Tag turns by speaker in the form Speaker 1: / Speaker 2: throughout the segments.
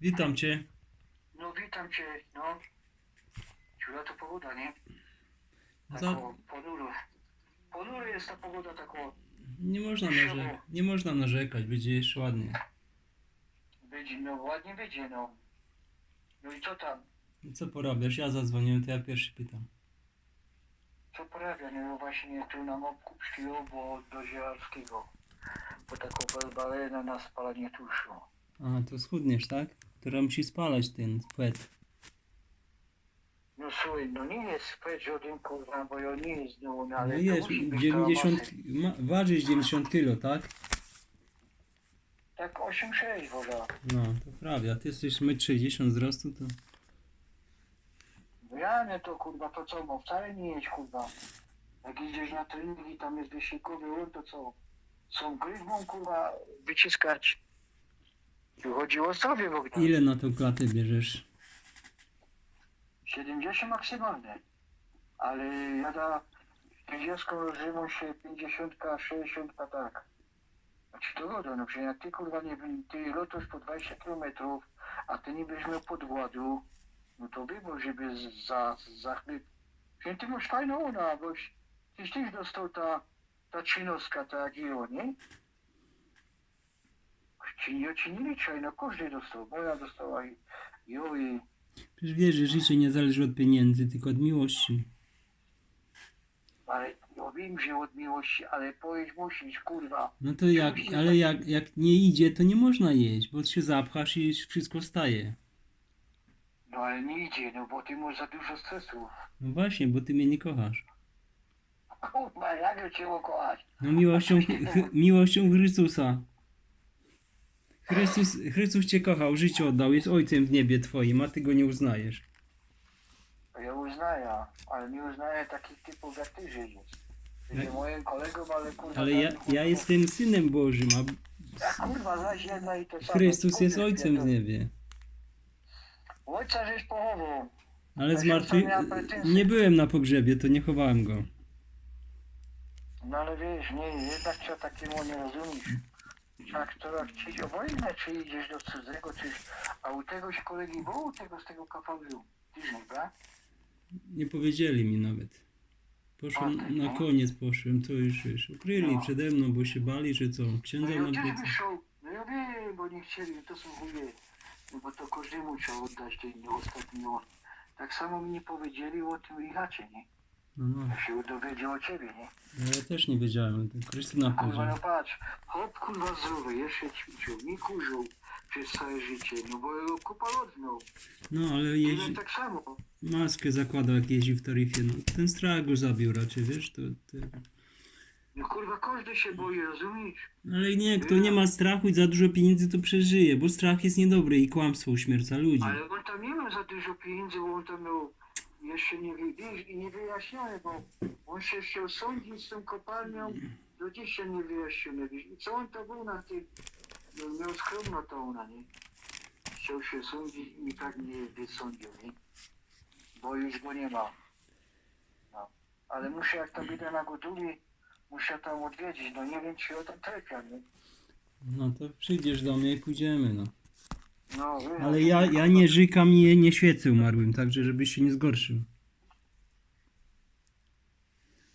Speaker 1: Witam cię.
Speaker 2: No witam cię, no. Ciula to pogoda, nie?
Speaker 1: Za-
Speaker 2: Tako ponuro. Ponuro jest ta pogoda tako.
Speaker 1: Nie można, narze- nie można narzekać, będzie jeszcze ładnie.
Speaker 2: Będzie, no ładnie będzie, no. No i co tam?
Speaker 1: No Co porabiasz? Ja zadzwoniłem, to ja pierwszy pytam.
Speaker 2: Co porabia? No właśnie tu na mopku przyjął, bo do Zielarskiego. Bo taką balerę na spalanie tuszu.
Speaker 1: A, to schudniesz, tak? Która musi spalać ten płet.
Speaker 2: No słuchaj, no nie jest spać żaden kurwa, bo ja nie jest no,
Speaker 1: No
Speaker 2: ale to
Speaker 1: jest,
Speaker 2: musi być
Speaker 1: 90,
Speaker 2: masy.
Speaker 1: ma, ważysz 90 kilo, tak?
Speaker 2: Tak 8-6 woda.
Speaker 1: No, to prawie, a ty jesteś 1,60 m wzrostu, to...
Speaker 2: No ja nie to kurwa, to co, bo wcale nie jest kurwa. Jak idziesz na trening i tam jest wysiłkowy ruch, to co? Są gryzmą kurwa wyciskać. Tu chodzi o zdrowie Bogdan.
Speaker 1: Ile na tą klatę bierzesz?
Speaker 2: 70 maksymalne. Ale ja da 40 rozumą się 50, 60 tak. Znaczy to goda, no przecież jak ty kurwa nie ty lotusz po 20 km, a ty nie będziesz miał podgładu, no to wybór, żeby z- za, za chleb. Przecież ty masz fajną ona, boś tyś też dostał ta, ta czynowska, ta GIO, nie? Ci nie czaj, no każdy dostał, moja dostała i, jo i
Speaker 1: Przecież wiesz, że życie nie zależy od pieniędzy, tylko od miłości.
Speaker 2: Ale ja wiem, że od miłości, ale pojeść musisz, kurwa.
Speaker 1: No to jak, ale jak, jak nie idzie, to nie można jeść, bo się zapchasz i wszystko staje.
Speaker 2: No ale nie idzie, no bo ty masz za dużo stresu.
Speaker 1: No właśnie, bo ty mnie nie kochasz.
Speaker 2: Kurwa, jak ja cię kochać?
Speaker 1: No miłością, miłością Chrystusa. Chrystus, Chrystus cię kochał, życie oddał, jest ojcem w niebie twoim, a ty go nie uznajesz.
Speaker 2: Ja uznaję, ale nie uznaję takich typów jak ty, że jest. Ty
Speaker 1: Ale-
Speaker 2: jest moim kolegą, ale kurwa...
Speaker 1: Ale ja, ja jestem synem Bożym, a
Speaker 2: A kurwa, zaś jedna i to samo.
Speaker 1: Chrystus jest ojcem w niebie.
Speaker 2: Ojca żeś pochował.
Speaker 1: Ale
Speaker 2: Ja
Speaker 1: zmartwy... Nie byłem na pogrzebie, to nie chowałem go.
Speaker 2: No ale wiesz, nie, jednak trzeba takiemu nie rozumiesz. Trzeba która chcieć obojętne, czy idziesz do cudzego, czy... A u tegoś kolegi było, u tego z tego. Tyż nie, tak?
Speaker 1: Nie powiedzieli mi nawet. Poszłem, na koniec poszłem, to już, już ukryli
Speaker 2: No.
Speaker 1: przede mną, bo się bali, że co,
Speaker 2: No
Speaker 1: księdza
Speaker 2: ja też
Speaker 1: nawiedzą.
Speaker 2: wyszł, no ja wiem, bo nie chcieli, to są chuje. No bo to każdemu trzeba oddać ten ostatni on. Tak samo mi nie powiedzieli o tym Richacie, nie?
Speaker 1: No, no,
Speaker 2: się dowiedział o ciebie, nie?
Speaker 1: no ja też nie wiedziałem, to Krystyna
Speaker 2: Kurwa,
Speaker 1: powiedziała.
Speaker 2: no patrz, hop kurwa zdrowy, jeszcze ćwiczył, nie kurzył przez całe życie, no bo jego kupa lodnął.
Speaker 1: No, ale jeździ,
Speaker 2: tak samo.
Speaker 1: maskę zakładał jak jeździ w Tarifie, no ten strach go zabił raczej, wiesz, to... to...
Speaker 2: No kurwa, każdy się boi, rozumiesz?
Speaker 1: Ale nie, kto nie ma strachu i za dużo pieniędzy, to przeżyje, bo strach jest niedobry i kłamstwo uśmierca ludzi.
Speaker 2: Ale on tam nie miał za dużo pieniędzy, bo on tam miał jeszcze nie, wy- nie wyjaśnione, bo on się chciał sądzić z tą kopalnią, do dzisiaj nie wyjaśnione, co on to był na no, miał skromno to ona, nie? Chciał się sądzić i tak nie wysądził, nie? Bo już go nie ma. No. Ale muszę, jak tam idę na gotowie, muszę tam odwiedzić, no nie wiem, czy o tam trafia, nie?
Speaker 1: No to przyjdziesz do mnie i pójdziemy, no.
Speaker 2: No,
Speaker 1: Ale ja, ja nie żykam i nie świecę umarłym, także żebyś się nie zgorszył.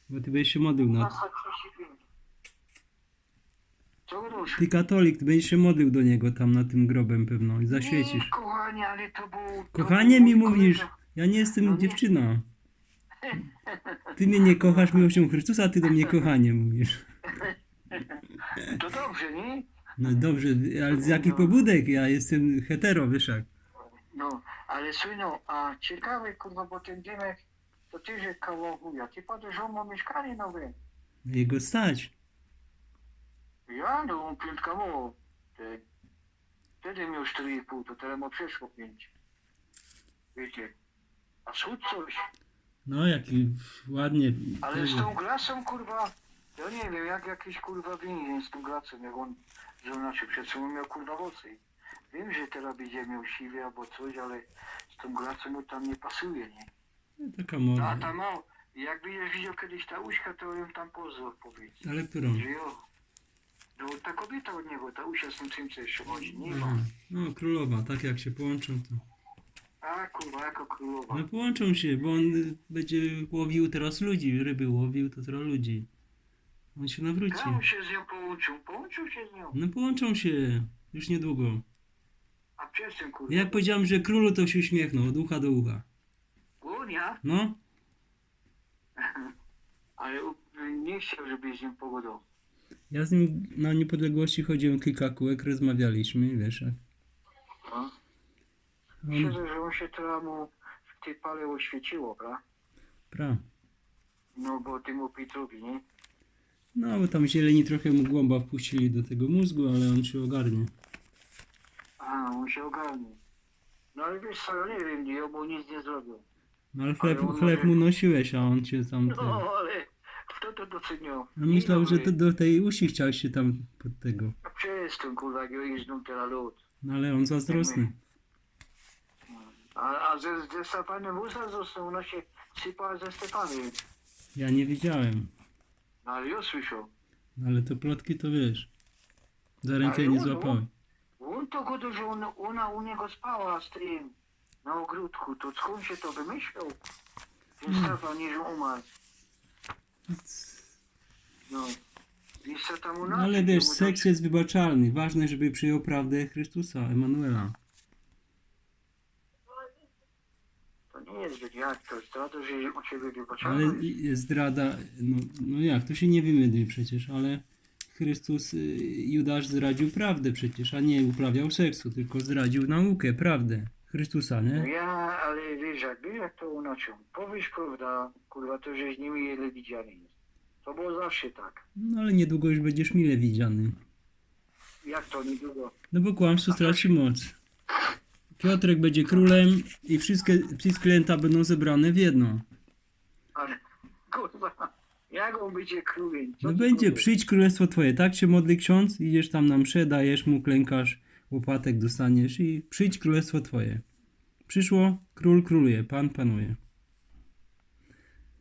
Speaker 1: Bo ty będziesz się modlił na...
Speaker 2: 35. Co?
Speaker 1: Ty katolik, ty będziesz się modlił do niego tam na tym grobem pewno i zaświecisz.
Speaker 2: Nie, kochanie, ale to był... to
Speaker 1: Kochanie
Speaker 2: był
Speaker 1: mi
Speaker 2: mój
Speaker 1: mówisz,
Speaker 2: kolega.
Speaker 1: ja nie jestem
Speaker 2: No nie.
Speaker 1: dziewczyna. Ty mnie nie kochasz miłością Chrystusa, a ty do mnie kochanie mówisz.
Speaker 2: To dobrze, nie?
Speaker 1: No dobrze, ale z jakich pobudek? Ja jestem hetero, wiesz jak.
Speaker 2: No, ale synu, a ciekawe, kurwa, bo ten Dymek, to ty, że kałachuja. Ty powiesz, że on ma mieszkanie nowe.
Speaker 1: Jego stać.
Speaker 2: Ja, no, on piątka mało. Te- Wtedy miał 4,5, to teraz ma przeszło 5. Wiecie. A schód coś.
Speaker 1: No jaki ładnie.
Speaker 2: Ale z
Speaker 1: tego.
Speaker 2: tą glasą, kurwa, ja nie wiem, jak jakiś kurwa winien z tą glasą, jak on, że on znaczy, przed sobą miał kurwa włosy. Wiem, że teraz będzie miał siwy albo coś, ale z tą glasą mu tam nie pasuje, nie?
Speaker 1: Taka
Speaker 2: No, a
Speaker 1: moda.
Speaker 2: tam o, jakby już widział kiedyś ta uśka, to ją tam pozwól powiedzieć.
Speaker 1: Ale którą?
Speaker 2: Że jo. No ta kobieta od niego, ta usia z tym czym co jeszcze chodzi, nie
Speaker 1: Aha.
Speaker 2: ma.
Speaker 1: No, królowa, tak jak się połączą, to...
Speaker 2: A kurwa, jako królowa.
Speaker 1: No połączą się, bo on y, będzie łowił teraz ludzi, ryby łowił, to teraz ludzi. On się nawróci.
Speaker 2: Ja on się z nią połączył, połączył się z nią.
Speaker 1: No połączą się, już niedługo.
Speaker 2: A przez ten kurwa.
Speaker 1: Jak powiedziałem, że królu to się uśmiechnął od ucha do ucha.
Speaker 2: Głonia,
Speaker 1: No,
Speaker 2: ale u- nie chciał, żeby z nią pogodą.
Speaker 1: ja z nim na niepodległości chodziłem kilka kółek, rozmawialiśmy, wiesz. jak
Speaker 2: No.
Speaker 1: On,
Speaker 2: Myślę, że on się teraz mu w tej pale oświeciło, prawda?
Speaker 1: pra.
Speaker 2: No bo temu Piotrowi, nie?
Speaker 1: No, bo tam zieleni trochę mu głąba wpuścili do tego mózgu, ale on się ogarnie.
Speaker 2: A, on się ogarnie. No ale wiesz co, ja nie wiem, nie, bo nic nie zrobił.
Speaker 1: No ale chleb,
Speaker 2: Ale on
Speaker 1: chleb
Speaker 2: może-
Speaker 1: mu nosiłeś, a on cię tam... Ten...
Speaker 2: No ale kto to doceniał?
Speaker 1: No myślał, że to do tej usi chciał się tam pod tego.
Speaker 2: Przez ten kurwa egoizm teraz lud.
Speaker 1: No ale on zazdrosny.
Speaker 2: A, a ze, ze Stefanem usta został, ona się sypała ze Stefanem.
Speaker 1: Ja nie widziałem.
Speaker 2: No ale ja słyszał.
Speaker 1: No, Ale to plotki to wiesz. Za rękę
Speaker 2: Ale
Speaker 1: nie
Speaker 2: on-
Speaker 1: złapałem.
Speaker 2: On to godo, że ona, ona u niego spała z tym na ogródku. To skąd się to wymyślał? Ten
Speaker 1: Hmm.
Speaker 2: Stefan, niż umarł. No. Tam u
Speaker 1: No
Speaker 2: nas
Speaker 1: ale wiesz,
Speaker 2: mu
Speaker 1: seks jest wybaczalny. Ważne, żeby przyjął prawdę Chrystusa, Emanuela.
Speaker 2: Nie że jak to że u ciebie
Speaker 1: Ale
Speaker 2: wybaczamy.
Speaker 1: i- zdrada, no, no jak, to się nie wymydli przecież, ale Chrystus, y, Judasz zdradził prawdę przecież, a nie uprawiał seksu, tylko zdradził naukę, prawdę Chrystusa,
Speaker 2: No
Speaker 1: nie?
Speaker 2: ja, ale wiesz, jak wiesz, jak to unaczył. Powiesz prawda, kurwa, to żeś nimi ile widziany jest. To było zawsze tak.
Speaker 1: No ale niedługo już będziesz mile widziany.
Speaker 2: Jak to niedługo.
Speaker 1: No bo kłamstwo straci moc. Piotrek będzie królem i wszystkie, wszystkie lęta będą zebrane w jedno.
Speaker 2: Ale kurwa, jak on będzie królem? Co
Speaker 1: No
Speaker 2: ty
Speaker 1: będzie,
Speaker 2: powiesz?
Speaker 1: przyjdź królestwo twoje, tak się modli ksiądz, idziesz tam na mszę, dajesz mu, klękasz, łopatek dostaniesz i przyjdź królestwo twoje. Przyszło, król króluje, pan panuje.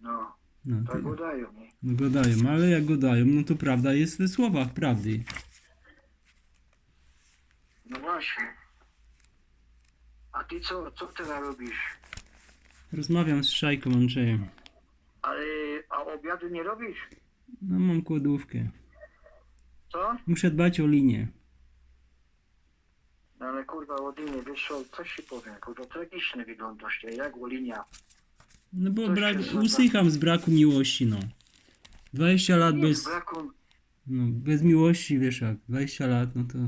Speaker 2: No,
Speaker 1: No,
Speaker 2: tak go dają, nie?
Speaker 1: no go dają, ale jak go dają, no to prawda jest w słowach prawdy.
Speaker 2: No właśnie. A ty co, co teraz robisz?
Speaker 1: Rozmawiam z Szajką Andrzejem.
Speaker 2: Ale, a obiadu nie robisz?
Speaker 1: No mam kłodówkę.
Speaker 2: Co?
Speaker 1: Muszę dbać o linię.
Speaker 2: No ale kurwa, Łodynie, wiesz co, coś ci powiem, kurwa, tragicznie wyglądasz, nie? jak Łolinia.
Speaker 1: No bo
Speaker 2: Coś
Speaker 1: brak,
Speaker 2: się zgadza.
Speaker 1: usycham z braku miłości, no. 20 lat
Speaker 2: Nie,
Speaker 1: bez,
Speaker 2: braku,
Speaker 1: no, bez miłości, wiesz jak, 20 lat, no to...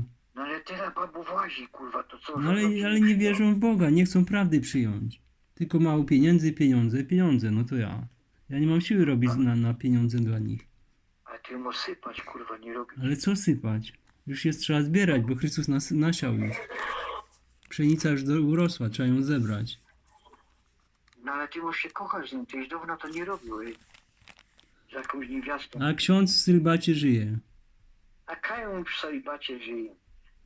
Speaker 2: ale teraz babu włazi, kurwa, to co?
Speaker 1: No ale, ale nie wierzą w Boga, nie chcą prawdy przyjąć. Tylko mało pieniędzy, pieniądze, pieniądze, no to ja. Ja nie mam siły robić na, na pieniądze dla nich.
Speaker 2: A ty mu sypać, kurwa, nie robisz.
Speaker 1: Ale co sypać? Już jest trzeba zbierać, bo Chrystus nas nasiał już. Pszenica już do, urosła, trzeba ją zebrać.
Speaker 2: No ale ty musisz się kochać z nim, ty już dawno to nie robił, ej. Z jakąś niewiastą.
Speaker 1: A ksiądz w celibacie żyje.
Speaker 2: A kają w celibacie żyje.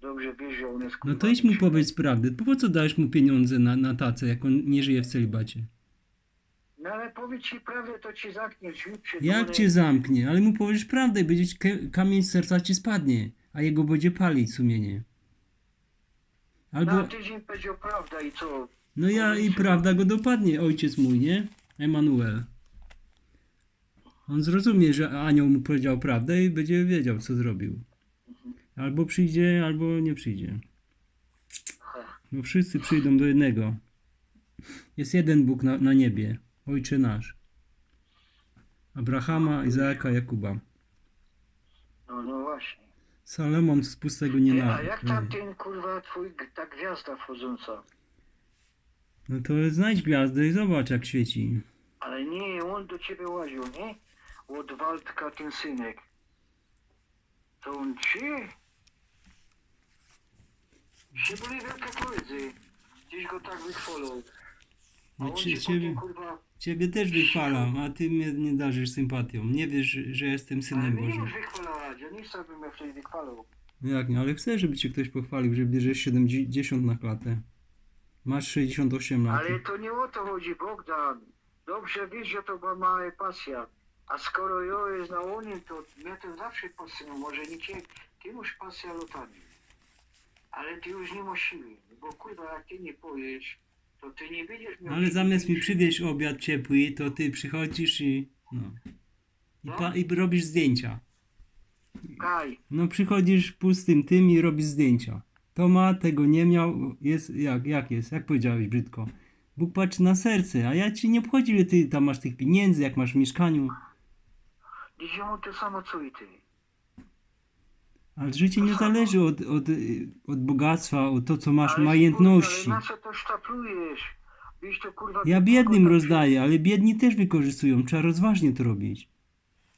Speaker 2: Dobrze wiesz, że on jest
Speaker 1: No to idź mu powiedz prawdę. Po co dajesz mu pieniądze na, na tacę, jak on nie żyje w celibacie?
Speaker 2: No ale powiedz ci prawdę, to ci zamknie drzwi przed
Speaker 1: Jak cię zamknie? Ale mu powiesz prawdę i będzie kamień z serca ci spadnie, a jego będzie palić sumienie.
Speaker 2: No
Speaker 1: Albo,
Speaker 2: a tydzień powiedział prawda i co?
Speaker 1: no ja i prawda go dopadnie, ojciec mój, nie? Emanuel. On zrozumie, że anioł mu powiedział prawdę i będzie wiedział, co zrobił. Albo przyjdzie, albo nie przyjdzie. No wszyscy przyjdą do jednego. Jest jeden Bóg na, na niebie, Ojcze nasz. Abrahama, Izaaka, Jakuba.
Speaker 2: No, no właśnie.
Speaker 1: Salomon z pustego nie na.
Speaker 2: a jak tam ten kurwa twój, ta gwiazda wchodząca?
Speaker 1: No to znajdź gwiazdę i zobacz jak świeci.
Speaker 2: Ale nie, on do ciebie łaził, nie? Od Waldka ten synek. To on ci? Się byli wielkie koledzy. Gdzieś go tak wychwalał. A
Speaker 1: No
Speaker 2: on
Speaker 1: cie-
Speaker 2: ci
Speaker 1: ciebie,
Speaker 2: potem, kurwa,
Speaker 1: ciebie też wychwalam, a ty mnie nie darzysz sympatią. Nie wiesz, że jestem
Speaker 2: ale
Speaker 1: synem
Speaker 2: mnie
Speaker 1: Bożym.
Speaker 2: już wychwalała, ja nie chcę, bym mnie wtedy wychwalał.
Speaker 1: No jak nie, ale chcę, żeby cię ktoś pochwalił, że bierzesz 70 na klatę. Masz 68 lat.
Speaker 2: Ale to nie o to chodzi, Bogdan. Dobrze wiesz, że to była mała pasja. A skoro ja jest na Unii, to mnie to zawsze podsunął. Może nie cię, ty masz pasję lotami. Ale ty już nie masz siły, bo kurwa, jak ty nie pojesz, to ty nie będziesz miał...
Speaker 1: Ale
Speaker 2: siły.
Speaker 1: zamiast mi przywieźć obiad ciepły, to ty przychodzisz i no. I, pa, i robisz zdjęcia.
Speaker 2: Kaj,
Speaker 1: No przychodzisz pustym tym i robisz zdjęcia. To ma, tego nie miał, jest jak, jak jest, jak powiedziałeś brzydko. Bóg patrzy na serce, a ja ci nie obchodzi, ile ty tam masz tych pieniędzy, jak masz w mieszkaniu.
Speaker 2: Dzisiaj mu to samo co i ty.
Speaker 1: Ale życie nie zależy od, od, od bogactwa, od to, co masz
Speaker 2: Ale
Speaker 1: majętności.
Speaker 2: kurwa, Ale na co to sztaplujesz? Wiesz to kurwa...
Speaker 1: Ja biednym rozdaję, ale biedni też wykorzystują. Trzeba rozważnie to robić.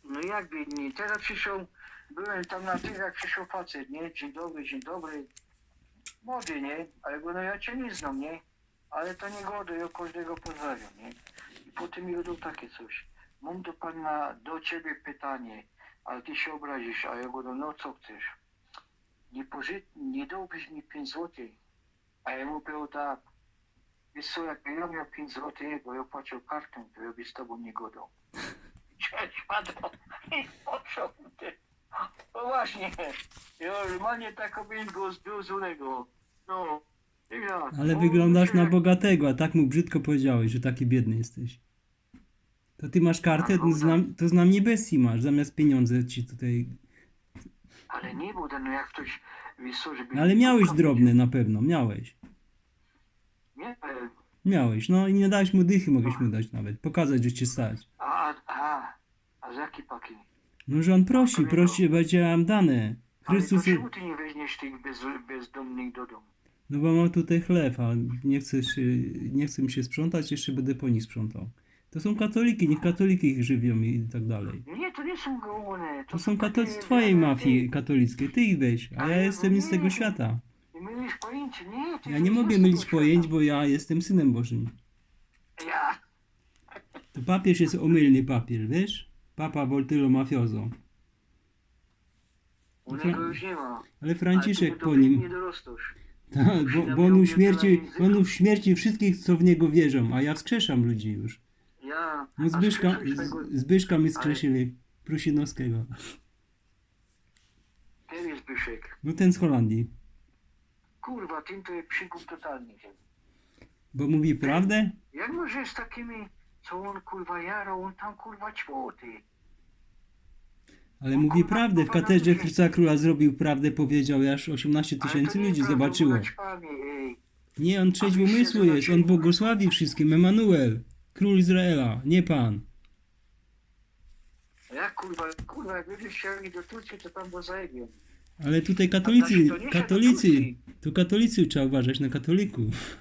Speaker 2: No jak biedni? Teraz przyszedł, byłem tam na tych, jak przyszedł facet, nie? Dzień dobry, dzień dobry. Młody, nie? Ale go, no ja cię nie znam, nie? Ale to nie godo, ja każdego pozdrawiam, nie? I potem mi takie coś. Mam do pana, do ciebie pytanie, ale ty się obrazisz, a ja go, no, no co chcesz? Nie, poży... nie dałbyś mi 5 złotych. A ja mu powiedział tak, wiesz co, jakby ja miał 5 złotych, bo ja płacił kartą, to ja by z tobą nie godał. Cześć, padł i poszedł. ty. No właśnie, ja normalnie tak bym go zbił z unego. No, i ja.
Speaker 1: Ale wyglądasz na
Speaker 2: jak-
Speaker 1: bogatego, a tak mu brzydko powiedziałeś, że taki biedny jesteś. To ty masz kartę, to znam, to znam niebiesji masz, zamiast pieniądze ci tutaj...
Speaker 2: Ale nie było, no jak ktoś, wiesz żeby...
Speaker 1: Ale miałeś drobne na pewno, miałeś.
Speaker 2: Nie,
Speaker 1: Miałeś, no i nie dałeś mu dychy, mogłeś mu dać nawet, pokazać, że cię stać.
Speaker 2: a, a, a, z jakiej paki?
Speaker 1: No, że on prosi, prosi, będzie wam dane.
Speaker 2: Ale to
Speaker 1: Chrystus,
Speaker 2: ty nie weźmiesz tych bez, bezdomnych do domu?
Speaker 1: no bo mam tutaj chleb, a nie chcesz, y, nie chcę mi się sprzątać, jeszcze będę po nich sprzątał. To są katoliki, niech katoliki ich żywią i tak dalej.
Speaker 2: Nie, to nie są gołone.
Speaker 1: To są
Speaker 2: takie
Speaker 1: katolicy twojej mafii katolickiej, ty ich weź, a ja jestem z tego
Speaker 2: nie.
Speaker 1: świata.
Speaker 2: Nie mylisz pojęcia, nie. Ty
Speaker 1: Ja nie mogę mylić pojęć, bo ja jestem synem Bożym.
Speaker 2: Ja.
Speaker 1: To papież jest omylny papier, wiesz? Papa Voltylo Mafioso.
Speaker 2: U niego już nie ma.
Speaker 1: Ale Franciszek
Speaker 2: Ale
Speaker 1: po nim.
Speaker 2: Nie.
Speaker 1: Tak, bo, bo on uśmierci, on uśmierci wszystkich, co w niego wierzą, a ja wskrzeszam ludzi już.
Speaker 2: Ja.
Speaker 1: No Zbyszka,
Speaker 2: tego-
Speaker 1: Z- Zbyszka mi skrzesili, Prusinowskiego.
Speaker 2: Ten jest Byszek.
Speaker 1: No ten z Holandii.
Speaker 2: Kurwa, tym to jest przygód totalnie.
Speaker 1: Bo mówi prawdę?
Speaker 2: Jak możesz z takimi, co on kurwa jarał, on tam kurwa ćłoty.
Speaker 1: Ale mówi prawdę. W katedrze Chrystusa Króla zrobił prawdę, powiedział, aż 18 tysięcy ludzi zobaczyło. Nie, on trzeźwy umysłu jest, on błogosławi wszystkim. Emanuel, król Izraela, nie pan.
Speaker 2: Jak kurwa, kurwa, jak będziesz chcieli do Turcji, to tam go zajebie.
Speaker 1: Ale tutaj
Speaker 2: To
Speaker 1: katolicy,
Speaker 2: nie się do
Speaker 1: katolicy,
Speaker 2: Turcji.
Speaker 1: tu katolicy trzeba uważać na katolików.